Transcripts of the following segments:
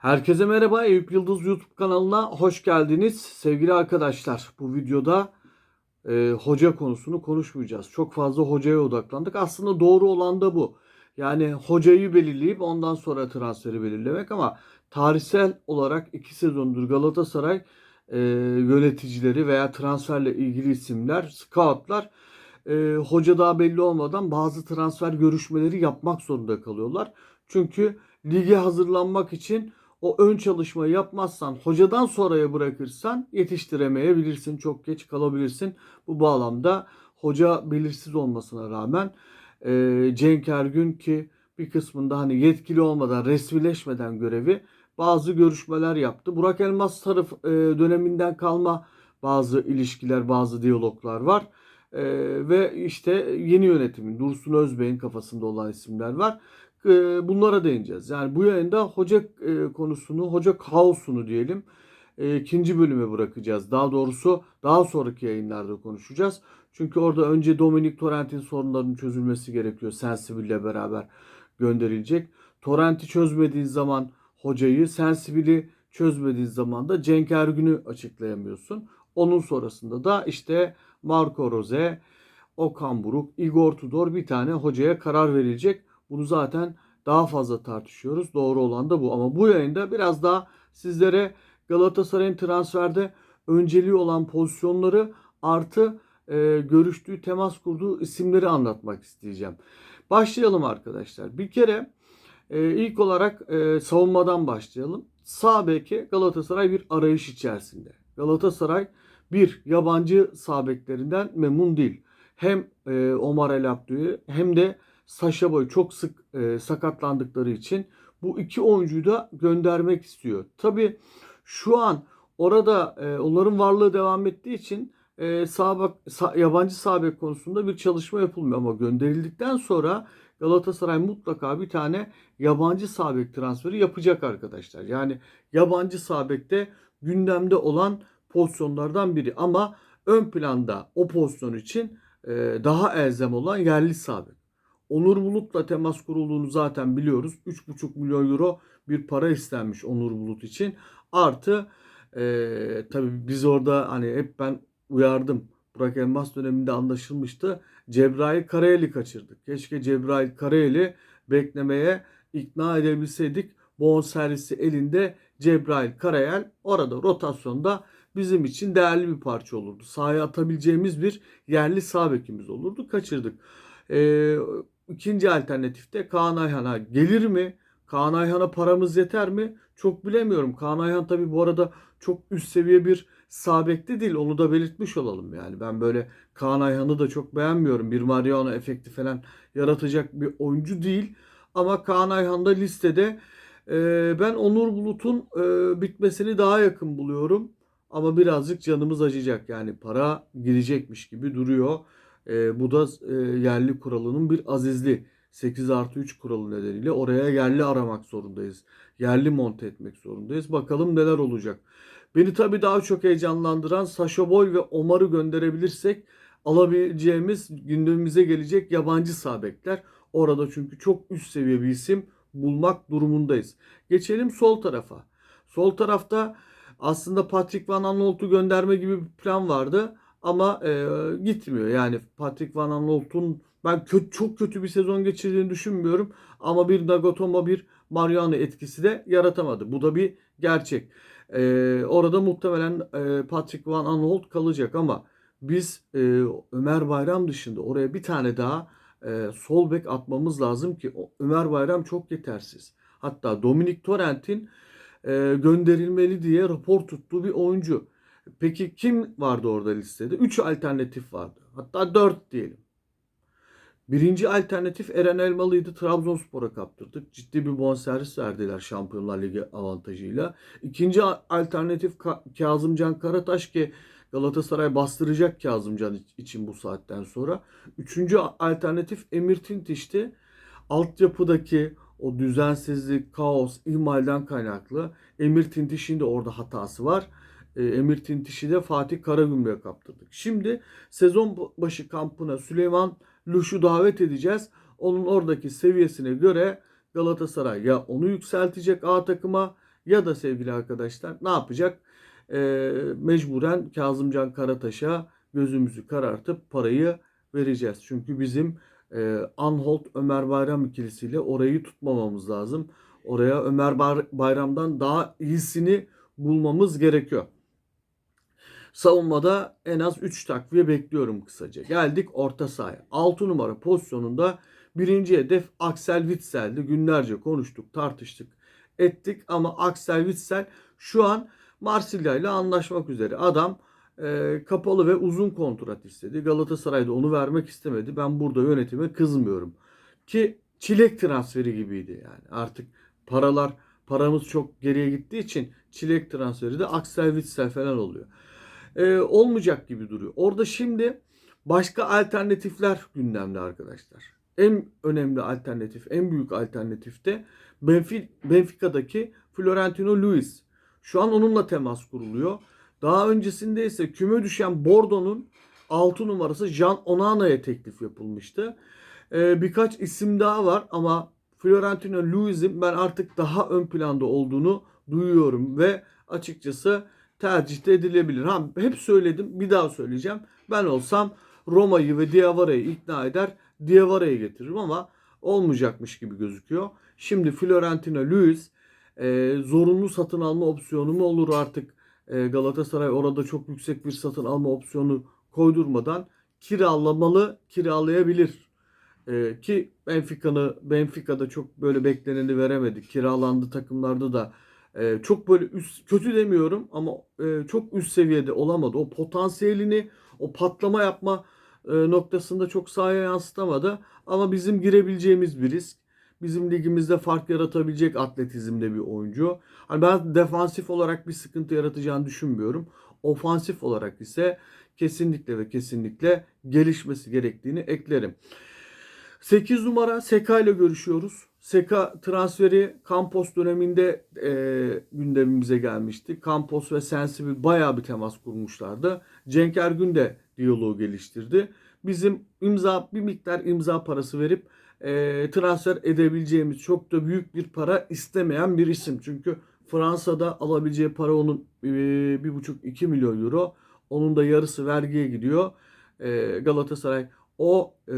Herkese merhaba. Eyüp Yıldız YouTube kanalına hoş geldiniz. Sevgili arkadaşlar bu videoda e, hoca konusunu konuşmayacağız. Çok fazla hocaya odaklandık. Aslında doğru olan da bu. Yani hocayı belirleyip ondan sonra transferi belirlemek ama tarihsel olarak iki sezondur Galatasaray e, yöneticileri veya transferle ilgili isimler, scoutlar e, hoca daha belli olmadan bazı transfer görüşmeleri yapmak zorunda kalıyorlar. Çünkü lige hazırlanmak için o ön çalışmayı yapmazsan, hocadan sonraya bırakırsan yetiştiremeyebilirsin. Çok geç kalabilirsin. Bu bağlamda hoca belirsiz olmasına rağmen e, Cenk Ergün ki bir kısmında hani yetkili olmadan, resmileşmeden görevi bazı görüşmeler yaptı. Burak Elmas taraf e, döneminden kalma bazı ilişkiler, bazı diyaloglar var. E, ve işte yeni yönetimin, Dursun Özbey'in kafasında olan isimler var e, bunlara değineceğiz. Yani bu yayında hoca e, konusunu, hoca kaosunu diyelim e, ikinci bölüme bırakacağız. Daha doğrusu daha sonraki yayınlarda konuşacağız. Çünkü orada önce Dominic Torrent'in sorunlarının çözülmesi gerekiyor. Sensible ile beraber gönderilecek. Torrent'i çözmediğin zaman hocayı, Sensible'i çözmediğin zaman da Cenk Ergün'ü açıklayamıyorsun. Onun sonrasında da işte Marco Rose, Okan Buruk, Igor Tudor bir tane hocaya karar verilecek. Bunu zaten daha fazla tartışıyoruz. Doğru olan da bu. Ama bu yayında biraz daha sizlere Galatasaray'ın transferde önceliği olan pozisyonları artı e, görüştüğü, temas kurduğu isimleri anlatmak isteyeceğim. Başlayalım arkadaşlar. Bir kere e, ilk olarak e, savunmadan başlayalım. Sağ beke Galatasaray bir arayış içerisinde. Galatasaray bir yabancı sağ beklerinden memnun değil. Hem e, Omar El Abdü'yü hem de Sasha Boy çok sık e, sakatlandıkları için bu iki oyuncuyu da göndermek istiyor. Tabi şu an orada e, onların varlığı devam ettiği için e, sağ bak, sağ, yabancı sağ konusunda bir çalışma yapılmıyor ama gönderildikten sonra Galatasaray mutlaka bir tane yabancı sağ transferi yapacak arkadaşlar. Yani yabancı sağ bekte gündemde olan pozisyonlardan biri ama ön planda o pozisyon için e, daha elzem olan yerli sağ. Onur Bulut'la temas kurulduğunu zaten biliyoruz. 3,5 milyon euro bir para istenmiş Onur Bulut için. Artı e, tabii biz orada hani hep ben uyardım. Burak Elmas döneminde anlaşılmıştı. Cebrail Karayel'i kaçırdık. Keşke Cebrail Karayel'i beklemeye ikna edebilseydik. Bonservisi elinde Cebrail Karayel orada rotasyonda bizim için değerli bir parça olurdu. Sahaya atabileceğimiz bir yerli sağ bekimiz olurdu. Kaçırdık. Ee, ikinci alternatifte Kaan Ayhan'a gelir mi? Kaan Ayhan'a paramız yeter mi? Çok bilemiyorum. Kaan Ayhan tabi bu arada çok üst seviye bir sağ bekte değil. Onu da belirtmiş olalım yani. Ben böyle Kaan Ayhan'ı da çok beğenmiyorum. Bir Mariano efekti falan yaratacak bir oyuncu değil. Ama Kaan Ayhan da listede e, ben Onur Bulut'un e, bitmesini daha yakın buluyorum. Ama birazcık canımız acıyacak. Yani para girecekmiş gibi duruyor. E, bu da e, yerli kuralının bir azizli. 8 artı 3 kuralı nedeniyle oraya yerli aramak zorundayız. Yerli monte etmek zorundayız. Bakalım neler olacak. Beni tabii daha çok heyecanlandıran Sasha Boy ve Omar'ı gönderebilirsek alabileceğimiz gündemimize gelecek yabancı sabekler. Orada çünkü çok üst seviye bir isim bulmak durumundayız. Geçelim sol tarafa. Sol tarafta aslında Patrick Van Aanholt'u gönderme gibi bir plan vardı ama e, gitmiyor. Yani Patrick Van Aanholt'un ben kötü, çok kötü bir sezon geçirdiğini düşünmüyorum ama bir Nagatomo bir Mariano etkisi de yaratamadı. Bu da bir gerçek. E, orada muhtemelen e, Patrick Van Aanholt kalacak ama biz e, Ömer Bayram dışında oraya bir tane daha e, sol bek atmamız lazım ki Ömer Bayram çok yetersiz. Hatta Dominic Torrent'in e, gönderilmeli diye rapor tuttuğu bir oyuncu. Peki kim vardı orada listede? 3 alternatif vardı. Hatta 4 diyelim. Birinci alternatif Eren Elmalı'ydı. Trabzonspor'a kaptırdık. Ciddi bir bonservis verdiler Şampiyonlar Ligi avantajıyla. İkinci alternatif Ka- Kazımcan Karataş ki Galatasaray bastıracak Kazımcan için bu saatten sonra. Üçüncü alternatif Emir Tintiş'ti. Altyapıdaki o düzensizlik, kaos, ihmalden kaynaklı Emir Tintiş'in de orada hatası var. E, Emir Tintiş'i de Fatih Karagümrük'e kaptırdık. Şimdi sezon başı kampına Süleyman Luş'u davet edeceğiz. Onun oradaki seviyesine göre Galatasaray ya onu yükseltecek A takıma Ya da sevgili arkadaşlar ne yapacak? Ee, mecburen Kazımcan Karataş'a gözümüzü karartıp parayı vereceğiz. Çünkü bizim e, Anholt Ömer Bayram ikilisiyle orayı tutmamamız lazım. Oraya Ömer Bayram'dan daha iyisini bulmamız gerekiyor. Savunmada en az 3 takviye bekliyorum kısaca. Geldik orta sahaya. 6 numara pozisyonunda birinci hedef Axel Witsel'di. Günlerce konuştuk, tartıştık, ettik ama Axel Witsel şu an Marsilya ile anlaşmak üzere. Adam e, kapalı ve uzun kontrat istedi. Galatasaray'da onu vermek istemedi. Ben burada yönetime kızmıyorum. Ki çilek transferi gibiydi yani. Artık paralar paramız çok geriye gittiği için çilek transferi de Axel Witsel falan oluyor. E, olmayacak gibi duruyor. Orada şimdi başka alternatifler gündemde arkadaşlar. En önemli alternatif, en büyük alternatif de Benfi- Benfica'daki Florentino Luis. Şu an onunla temas kuruluyor. Daha öncesinde ise küme düşen Bordeaux'un 6 numarası Jean Onana'ya teklif yapılmıştı. Ee, birkaç isim daha var ama Florentino Luis'in ben artık daha ön planda olduğunu duyuyorum ve açıkçası tercih de edilebilir. Ha, hep söyledim bir daha söyleyeceğim. Ben olsam Roma'yı ve Diavara'yı ikna eder Diavara'yı getiririm ama olmayacakmış gibi gözüküyor. Şimdi Florentino Luis e, zorunlu satın alma opsiyonu mu olur artık e, Galatasaray orada çok yüksek bir satın alma opsiyonu koydurmadan kiralamalı kiralayabilir. E, ki Benfica'nı Benfica'da çok böyle bekleneni veremedi. Kiralandı takımlarda da e, çok böyle üst kötü demiyorum ama e, çok üst seviyede olamadı. O potansiyelini, o patlama yapma e, noktasında çok sahaya yansıtamadı. Ama bizim girebileceğimiz bir risk. Bizim ligimizde fark yaratabilecek atletizmde bir oyuncu. Hani ben defansif olarak bir sıkıntı yaratacağını düşünmüyorum. Ofansif olarak ise kesinlikle ve kesinlikle gelişmesi gerektiğini eklerim. 8 numara Seka ile görüşüyoruz. Seka transferi Campos döneminde e, gündemimize gelmişti. Campos ve Sensibil bayağı bir temas kurmuşlardı. Cenk Ergün de diyaloğu geliştirdi. Bizim imza bir miktar imza parası verip e, transfer edebileceğimiz çok da büyük bir para istemeyen bir isim. Çünkü Fransa'da alabileceği para onun e, 1,5-2 milyon euro. Onun da yarısı vergiye gidiyor. E, Galatasaray o e,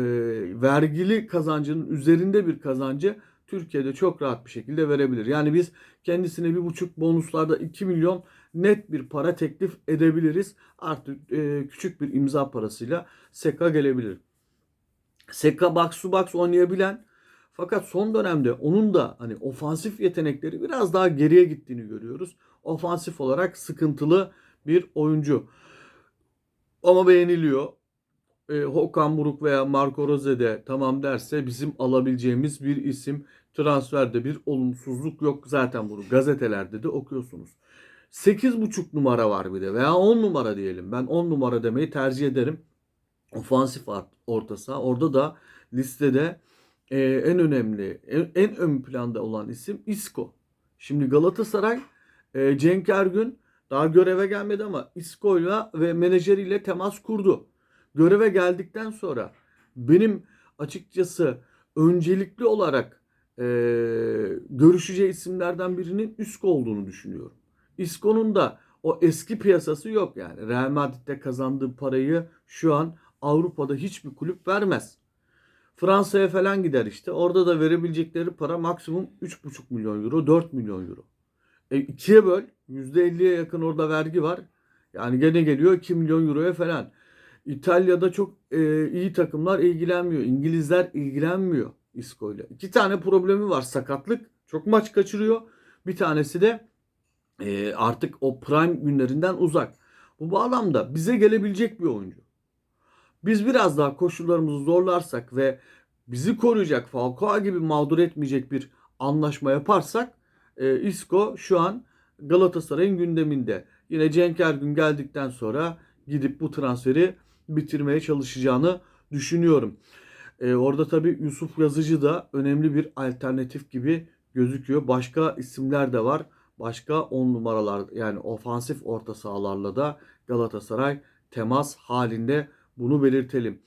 vergili kazancının üzerinde bir kazancı Türkiye'de çok rahat bir şekilde verebilir. Yani biz kendisine bir buçuk bonuslarda 2 milyon net bir para teklif edebiliriz. Artık e, küçük bir imza parasıyla Seka gelebilir. Seka box to box oynayabilen fakat son dönemde onun da hani ofansif yetenekleri biraz daha geriye gittiğini görüyoruz. Ofansif olarak sıkıntılı bir oyuncu. Ama beğeniliyor. E, Hokan Buruk veya Marco Rose de tamam derse bizim alabileceğimiz bir isim. Transferde bir olumsuzluk yok. Zaten bunu gazetelerde de okuyorsunuz. 8.5 numara var bir de veya 10 numara diyelim. Ben 10 numara demeyi tercih ederim. Ofansif orta saha. Orada da listede e, en önemli, en, en ön planda olan isim Isco. Şimdi Galatasaray e, Cenk Ergün daha göreve gelmedi ama Isco'yla ve menajeriyle temas kurdu. Göreve geldikten sonra benim açıkçası öncelikli olarak e, görüşeceği isimlerden birinin Isco olduğunu düşünüyorum. Isco'nun da o eski piyasası yok yani. Real Madrid'de kazandığı parayı şu an Avrupa'da hiçbir kulüp vermez. Fransa'ya falan gider işte. Orada da verebilecekleri para maksimum 3,5 milyon euro, 4 milyon euro. E ikiye böl. %50'ye yakın orada vergi var. Yani gene geliyor 2 milyon euroya falan. İtalya'da çok e, iyi takımlar ilgilenmiyor. İngilizler ilgilenmiyor Isco ile. İki tane problemi var. Sakatlık. Çok maç kaçırıyor. Bir tanesi de e, artık o prime günlerinden uzak. Bu bağlamda bize gelebilecek bir oyuncu. Biz biraz daha koşullarımızı zorlarsak ve bizi koruyacak Falcao gibi mağdur etmeyecek bir anlaşma yaparsak e, Isco şu an Galatasaray'ın gündeminde. Yine Cenk Ergün geldikten sonra gidip bu transferi bitirmeye çalışacağını düşünüyorum. E, orada tabii Yusuf Yazıcı da önemli bir alternatif gibi gözüküyor. Başka isimler de var. Başka 10 numaralar yani ofansif orta sahalarla da Galatasaray temas halinde bunu belirtelim.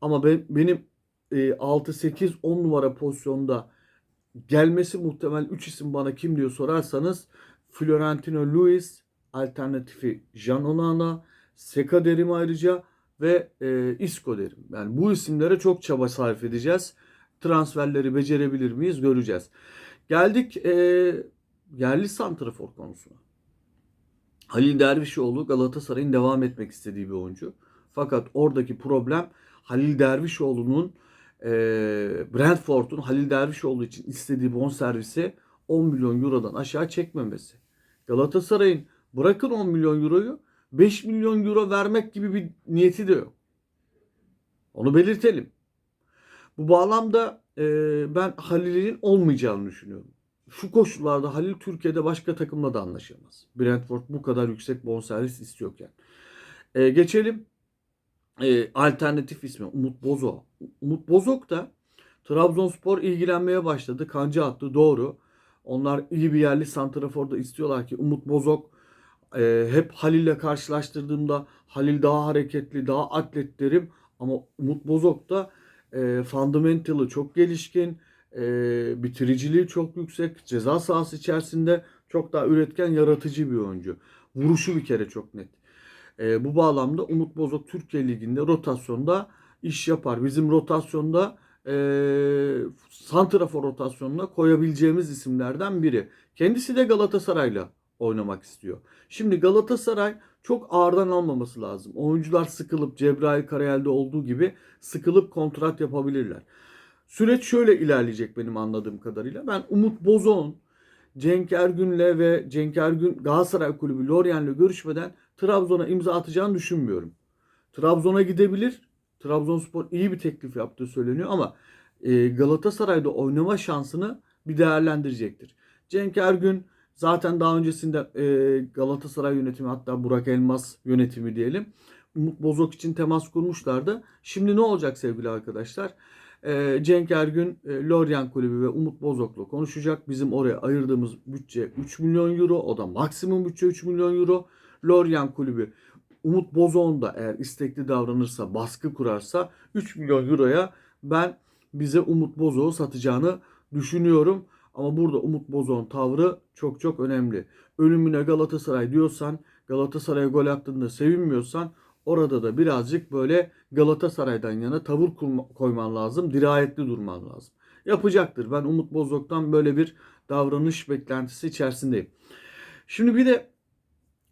Ama ben, benim e, 6, 8, 10 numara pozisyonda gelmesi muhtemel 3 isim bana kim diyor sorarsanız Florentino Luis, alternatifi Jan Onana, Seka derim ayrıca ve e, Isco derim. Yani bu isimlere çok çaba sarf edeceğiz. Transferleri becerebilir miyiz göreceğiz. Geldik e, yerli santrafor konusuna. Halil Dervişoğlu Galatasaray'ın devam etmek istediği bir oyuncu. Fakat oradaki problem Halil Dervişoğlu'nun e, Brentford'un Halil Dervişoğlu için istediği bonservisi 10 milyon eurodan aşağı çekmemesi. Galatasaray'ın bırakın 10 milyon euroyu 5 milyon euro vermek gibi bir niyeti de yok. Onu belirtelim. Bu bağlamda e, ben Halil'in olmayacağını düşünüyorum. Şu koşullarda Halil Türkiye'de başka takımla da anlaşamaz. Brentford bu kadar yüksek bonservis istiyorken. E, geçelim e, alternatif ismi Umut Bozok. Umut Bozok da Trabzonspor ilgilenmeye başladı. Kancı attı doğru. Onlar iyi bir yerli santrafor da istiyorlar ki Umut Bozok e, hep Halil'le karşılaştırdığımda Halil daha hareketli, daha atlet derim. Ama Umut Bozok da e, fundamental'ı çok gelişkin, e, bitiriciliği çok yüksek, ceza sahası içerisinde çok daha üretken, yaratıcı bir oyuncu. Vuruşu bir kere çok net. E, bu bağlamda Umut Bozok Türkiye Ligi'nde rotasyonda iş yapar. Bizim rotasyonda e, santrafor rotasyonuna koyabileceğimiz isimlerden biri. Kendisi de Galatasaray'la oynamak istiyor. Şimdi Galatasaray çok ağırdan almaması lazım. Oyuncular sıkılıp Cebrail Karayel'de olduğu gibi sıkılıp kontrat yapabilirler. Süreç şöyle ilerleyecek benim anladığım kadarıyla. Ben Umut Bozok'un Cenk Ergün'le ve Cenk Ergün Galatasaray Kulübü Lorient'le görüşmeden Trabzon'a imza atacağını düşünmüyorum. Trabzon'a gidebilir. Trabzonspor iyi bir teklif yaptığı söyleniyor ama e, Galatasaray'da oynama şansını bir değerlendirecektir. Cenk Ergün zaten daha öncesinde e, Galatasaray yönetimi hatta Burak Elmas yönetimi diyelim. Umut Bozok için temas kurmuşlardı. Şimdi ne olacak sevgili arkadaşlar? E, Cenk Ergün, e, Lorient Kulübü ve Umut Bozok'la konuşacak. Bizim oraya ayırdığımız bütçe 3 milyon euro. O da maksimum bütçe 3 milyon euro. Lorient Kulübü Umut Bozok'un da eğer istekli davranırsa, baskı kurarsa 3 milyon euroya ben bize Umut Bozok'u satacağını düşünüyorum. Ama burada Umut Bozok'un tavrı çok çok önemli. Ölümüne Galatasaray diyorsan, Galatasaray'a gol attığında sevinmiyorsan orada da birazcık böyle Galatasaray'dan yana tavır koyman lazım. Dirayetli durman lazım. Yapacaktır. Ben Umut Bozok'tan böyle bir davranış beklentisi içerisindeyim. Şimdi bir de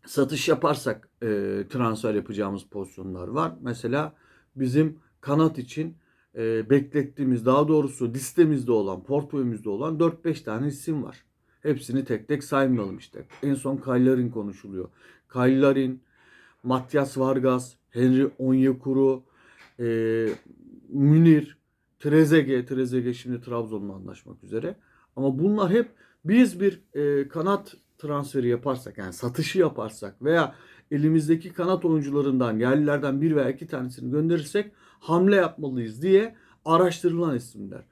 satış yaparsak e, transfer yapacağımız pozisyonlar var. Mesela bizim kanat için e, beklettiğimiz daha doğrusu listemizde olan, portföyümüzde olan 4-5 tane isim var. Hepsini tek tek saymayalım işte. En son Kaylarin konuşuluyor. Kaylarin, Matias Vargas, Henry Onyekuru, e, Münir, Trezeguet, Trezeguet şimdi Trabzon'la anlaşmak üzere. Ama bunlar hep biz bir e, kanat transferi yaparsak yani satışı yaparsak veya elimizdeki kanat oyuncularından yerlilerden bir veya iki tanesini gönderirsek hamle yapmalıyız diye araştırılan isimler.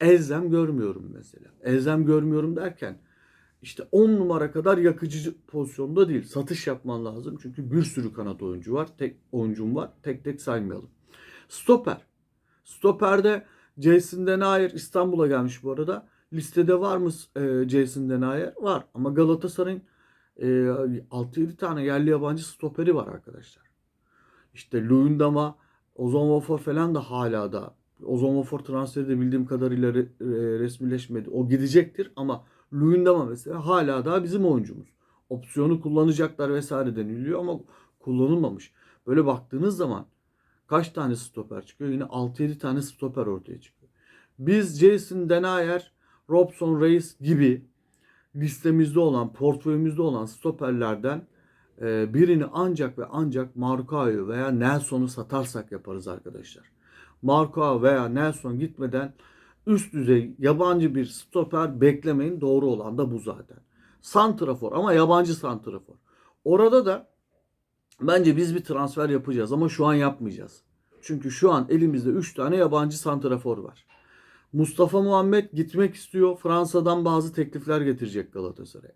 Elzem görmüyorum mesela. Elzem görmüyorum derken işte 10 numara kadar yakıcı pozisyonda değil. Satış yapman lazım. Çünkü bir sürü kanat oyuncu var. Tek oyuncum var. Tek tek saymayalım. Stoper. Stoper'de Jason Denayer İstanbul'a gelmiş bu arada. Listede var mı e, Jason Denayer? Var. Ama Galatasaray'ın e, 6-7 tane yerli yabancı stoperi var arkadaşlar. İşte Luyendama, Ozon Wafor falan da hala da Ozon Wafor transferi de bildiğim kadarıyla re, re, resmileşmedi. O gidecektir ama Luyendama mesela hala daha bizim oyuncumuz. Opsiyonu kullanacaklar vesaire deniliyor ama kullanılmamış. Böyle baktığınız zaman kaç tane stoper çıkıyor? Yine 6-7 tane stoper ortaya çıkıyor. Biz Jason Denayer, Robson Reis gibi listemizde olan, portföyümüzde olan stoperlerden e, birini ancak ve ancak Marcao'yu veya Nelson'u satarsak yaparız arkadaşlar. Marcao veya Nelson gitmeden üst düzey yabancı bir stoper beklemeyin. Doğru olan da bu zaten. Santrafor ama yabancı santrafor. Orada da bence biz bir transfer yapacağız ama şu an yapmayacağız. Çünkü şu an elimizde 3 tane yabancı santrafor var. Mustafa Muhammed gitmek istiyor. Fransa'dan bazı teklifler getirecek Galatasaray'a.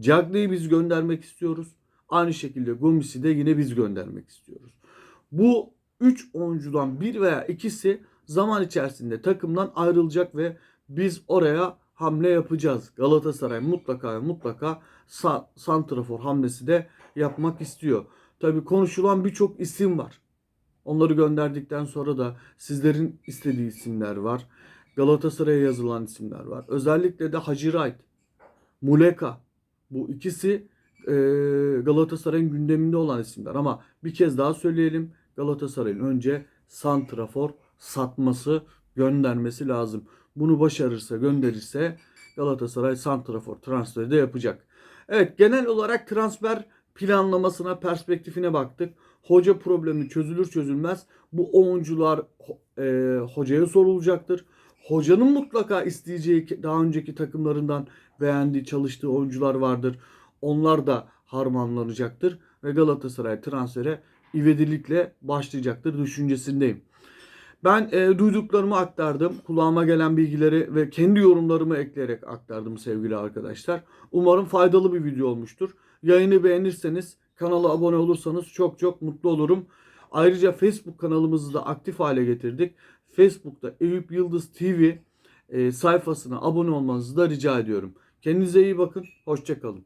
Cagney'i biz göndermek istiyoruz. Aynı şekilde Gomis'i de yine biz göndermek istiyoruz. Bu 3 oyuncudan bir veya ikisi zaman içerisinde takımdan ayrılacak ve biz oraya hamle yapacağız. Galatasaray mutlaka mutlaka sa- santrafor hamlesi de yapmak istiyor. Tabii konuşulan birçok isim var. Onları gönderdikten sonra da sizlerin istediği isimler var. Galatasaray'a yazılan isimler var. Özellikle de Hacı Wright, Muleka. Bu ikisi e, Galatasaray'ın gündeminde olan isimler. Ama bir kez daha söyleyelim. Galatasaray'ın önce santrafor satması, göndermesi lazım. Bunu başarırsa, gönderirse Galatasaray santrafor transferi de yapacak. Evet genel olarak transfer planlamasına, perspektifine baktık. Hoca problemi çözülür çözülmez bu oyuncular e, hocaya sorulacaktır. Hocanın mutlaka isteyeceği daha önceki takımlarından beğendiği, çalıştığı oyuncular vardır. Onlar da harmanlanacaktır ve Galatasaray transfere ivedilikle başlayacaktır düşüncesindeyim. Ben e, duyduklarımı aktardım. Kulağıma gelen bilgileri ve kendi yorumlarımı ekleyerek aktardım sevgili arkadaşlar. Umarım faydalı bir video olmuştur. Yayını beğenirseniz, kanala abone olursanız çok çok mutlu olurum. Ayrıca Facebook kanalımızı da aktif hale getirdik. Facebook'ta Eyüp Yıldız TV e, sayfasına abone olmanızı da rica ediyorum. Kendinize iyi bakın. Hoşçakalın.